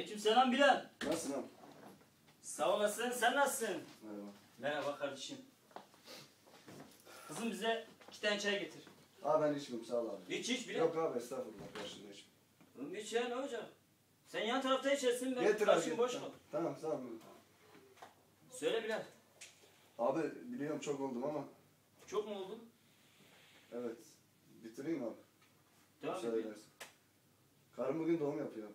Aleykümselam Bilal. Nasılsın abi? Sağ olasın. Sen nasılsın? Merhaba. Merhaba kardeşim. Kızım bize iki tane çay getir. Abi ben içmiyorum sağ ol abi. İç iç Bilal. Yok abi estağfurullah karşında içmiyorum. Oğlum iç ya ne olacak? Sen yan tarafta içersin ben Getir abi. karşım getir. boş Tamam. kal. Tamam sağ ol. Söyle Bilal. Abi biliyorum çok oldum ama Çok mu oldu? evet. Bitireyim abi. Devam edelim. Karım bugün doğum yapıyor abi.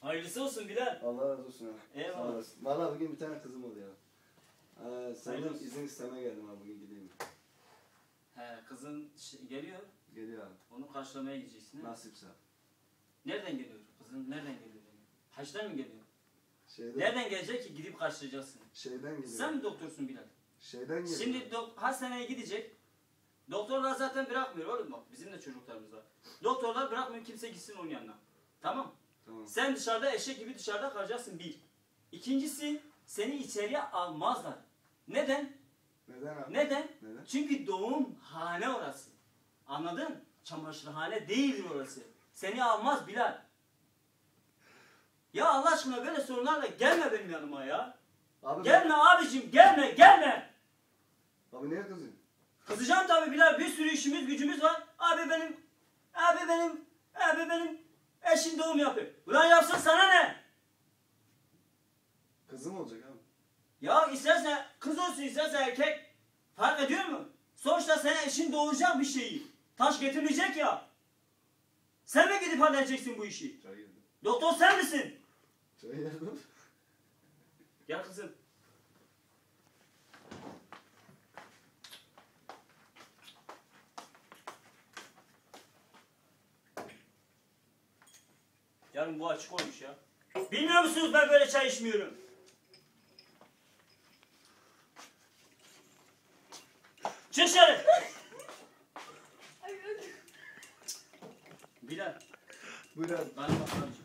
Hayırlısı olsun Bilal. Allah razı olsun abi. Eyvallah. Sağ olasın. Valla bugün bir tane kızım oldu ya. Ee, olsun. izin istemeye geldim abi bugün gideyim. He kızın şey- geliyor. Geliyor abi. Onu karşılamaya gideceksin. ha? Nasipse. Nereden geliyor? Kızın nereden geliyor? Haçtan mı geliyor? Şeyden, Nereden gelecek ki gidip karşılayacaksın? şeyden geliyor. Sen mi doktorsun Bilal? Şeyden geliyor. Şimdi dok- hastaneye gidecek. Doktorlar zaten bırakmıyor oğlum bak. Bizim de çocuklarımız var. Doktorlar bırakmıyor kimse gitsin onun yanına. Tamam. Tamam. Sen dışarıda eşek gibi dışarıda kalacaksın bir. İkincisi seni içeriye almazlar. Neden? Neden abi? Neden? Neden? Çünkü doğum hane orası. Anladın? Çamaşırhane değildir orası. Seni almaz Bilal. Ya Allah aşkına böyle sorunlarla gelme benim yanıma ya. Abi, Gelme abicim gelme gelme. Abi niye kızıyorsun? Kızacağım tabii Bilal bir sürü işimiz gücümüz var. Abi benim, abi benim, abi benim eşim doğum yapıyor. Ulan yapsın sana ne? Kızım olacak abi. Ya isterse kız olsun isterse erkek. Fark ediyor mu? Sonuçta senin eşin doğuracak bir şeyi. Taş getirmeyecek ya. Sen mi gidip halledeceksin bu işi? Geldi. Doktor sen misin? Geldi. Gel kızım. Yarın bu açık olmuş ya. Bilmiyor musunuz ben böyle çay içmiyorum. Çık dışarı. Bilal. Buyur abi. Bana bak kardeşim.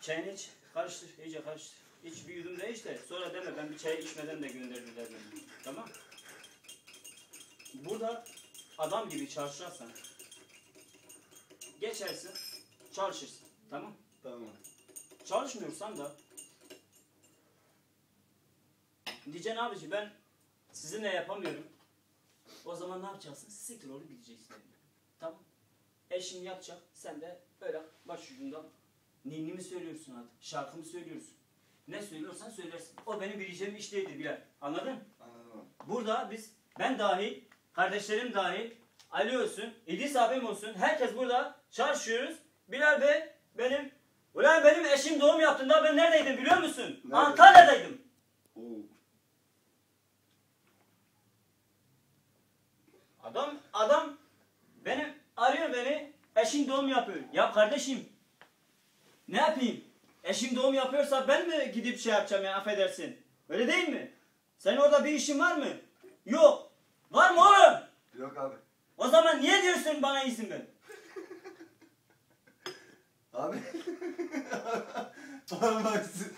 Çayını iç, karıştır, iyice karıştır. İç bir yudum da iç de sonra deme ben bir çay içmeden de gönderdiler beni. Tamam? Burada adam gibi çalışırsan geçersin, çalışırsın. Tamam? Tamam. Çalışmıyorsan da diyeceksin abici ben sizinle yapamıyorum. O zaman ne yapacaksın? Siktir olup gideceksin. Tamam. Eşin yapacak. Sen de böyle başucundan ninni mi söylüyorsun artık? Şarkı mı söylüyorsun? Ne söylüyorsan söylersin. O benim bileceğim iş değildir Bilal. Anladın? Anladım. Burada biz, ben dahil, kardeşlerim dahil, Ali olsun, İdris abim olsun, herkes burada çalışıyoruz. Bilal Bey benim, ulan benim eşim doğum yaptığında ben neredeydim biliyor musun? Nerede? Antalya'daydım. Oo. Adam, adam benim arıyor beni, eşim doğum yapıyor. Ya kardeşim, ne yapayım? Eşim doğum yapıyorsa ben mi gidip şey yapacağım ya affedersin? Öyle değil mi? Senin orada bir işin var mı? Yok. Var mı oğlum? Yok abi. O zaman niye diyorsun bana izin ver? Abi. Bak siz-